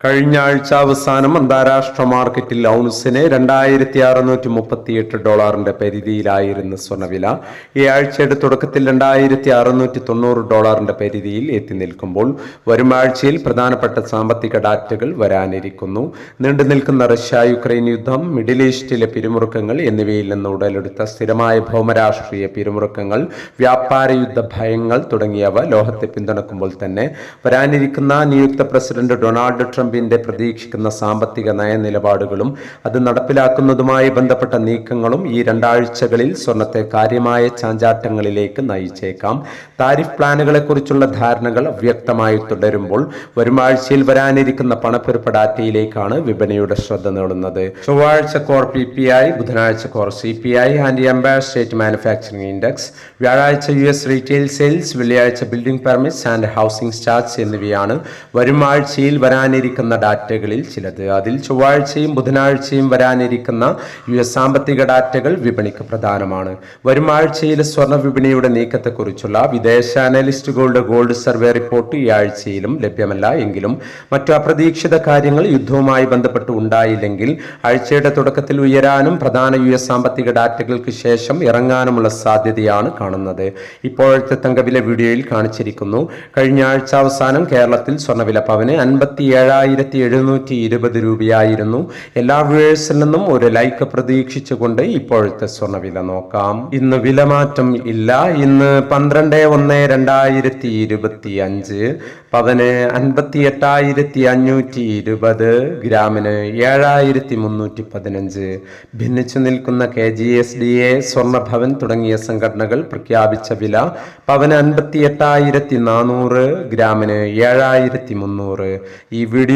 കഴിഞ്ഞ ആഴ്ച അവസാനം അന്താരാഷ്ട്ര മാർക്കറ്റിൽ ഔൺസിന് രണ്ടായിരത്തി അറുന്നൂറ്റി മുപ്പത്തിയെട്ട് ഡോളറിന്റെ പരിധിയിലായിരുന്നു സ്വർണവില. ഈ ആഴ്ചയുടെ തുടക്കത്തിൽ രണ്ടായിരത്തി അറുന്നൂറ്റി തൊണ്ണൂറ് ഡോളറിന്റെ പരിധിയിൽ എത്തി നിൽക്കുമ്പോൾ വരും ആഴ്ചയിൽ പ്രധാനപ്പെട്ട സാമ്പത്തിക ഡാറ്റകൾ വരാനിരിക്കുന്നു. നീണ്ടു നിൽക്കുന്ന റഷ്യ യുക്രൈൻ യുദ്ധം മിഡിൽ ഈസ്റ്റിലെ പിരിമുറുക്കങ്ങൾ എന്നിവയിൽ നിന്ന് ഉടലെടുത്ത സ്ഥിരമായ ഭൗമരാഷ്ട്രീയ പിരിമുറുക്കങ്ങൾ വ്യാപാര യുദ്ധ ഭയങ്ങൾ തുടങ്ങിയവ ലോഹത്തെ പിന്തുണക്കുമ്പോൾ തന്നെ വരാനിരിക്കുന്ന നിയുക്ത പ്രസിഡന്റ് ഡൊണാൾഡ് ട്രംപിന്റെ പ്രതീക്ഷിക്കുന്ന സാമ്പത്തിക നയനിലപാടുകളും അത് നടപ്പിലാക്കുന്നതുമായി ബന്ധപ്പെട്ട നീക്കങ്ങളും ഈ രണ്ടാഴ്ചകളിൽ സ്വർണത്തെ കാര്യമായ ചാഞ്ചാട്ടങ്ങളിലേക്ക് നയിച്ചേക്കാം. താരിഫ് പ്ലാനുകളെക്കുറിച്ചുള്ള ധാരണകൾ വ്യക്തമായി തുടരുമ്പോൾ വരുമാഴ്ചയിൽ വരാനിരിക്കുന്ന പണപ്പെരുപ്പ ഡാറ്റയിലേക്കാണ് വിപണിയുടെ ശ്രദ്ധ നേടുന്നത്. ചൊവ്വാഴ്ച കോർ പി പി ഐ ബുധനാഴ്ച core C P I and Empire State manufacturing index വ്യാഴാഴ്ച യു എസ് റീറ്റെയിൽ സെയിൽസ് വെള്ളിയാഴ്ച building permits and housing starts എന്നിവയാണ് വരും ആഴ്ചയിൽ വരാനിരിക്കുന്ന ഡാറ്റകളിൽ ചിലത്. അതിൽ ചൊവ്വാഴ്ചയും ബുധനാഴ്ചയും വരാനിരിക്കുന്ന യു എസ് സാമ്പത്തിക ഡാറ്റകൾ വിപണിക്ക് പ്രധാനമാണ്. വരും ആഴ്ചയിലെ സ്വർണ വിപണിയുടെ നീക്കത്തെക്കുറിച്ചുള്ള വിദേശ അനലിസ്റ്റുകളുടെ ഗോൾഡ് സർവേ റിപ്പോർട്ട് ഈ ആഴ്ചയിലും ലഭ്യമല്ല എങ്കിലും മറ്റു അപ്രതീക്ഷിത കാര്യങ്ങൾ യുദ്ധവുമായി ബന്ധപ്പെട്ട് ഉണ്ടായില്ലെങ്കിൽ ആഴ്ചയുടെ തുടക്കത്തിൽ ഉയരാനും പ്രധാന യു എസ് സാമ്പത്തിക ഡാറ്റകൾക്ക് ശേഷം ഇറങ്ങാനുമുള്ള സാധ്യതയാണ് കാണുന്നത്. ഇപ്പോഴത്തെ തങ്കവില വീഡിയോയിൽ കാണിച്ചിരിക്കുന്നു. കഴിഞ്ഞ ആഴ്ച അവസാനം കേരളത്തിൽ സ്വർണവില പവന് അൻപത്തി ഏഴായിരത്തി എഴുന്നൂറ്റി ഇരുപത് രൂപയായിരുന്നു. എല്ലാ വ്യൂവേഴ്സിൽ നിന്നും ഒരു ലൈക്ക് പ്രതീക്ഷിച്ചുകൊണ്ട് ഇപ്പോഴത്തെ സ്വർണവില നോക്കാം. ഇന്ന് വിലമാറ്റം ഇല്ല. ഇന്ന് പന്ത്രണ്ട് ഒന്ന് രണ്ടായിരത്തി ഇരുപത്തി അഞ്ച് പവന് അൻപത്തി എട്ടായിരത്തി അഞ്ഞൂറ്റി ഇരുപത് ഗ്രാമിന് ഏഴായിരത്തി മുന്നൂറ്റി പതിനഞ്ച് ഭിന്നിച്ചു നിൽക്കുന്ന K G S D A സ്വർണഭവൻ തുടങ്ങിയ സംഘടനകൾ പ്രഖ്യാപിച്ച വില പവന് അൻപത്തി എട്ടായിരത്തി നാനൂറ് ഗ്രാമിന് ഏഴായിരത്തി മുന്നൂറ് ഈ വീഡിയോ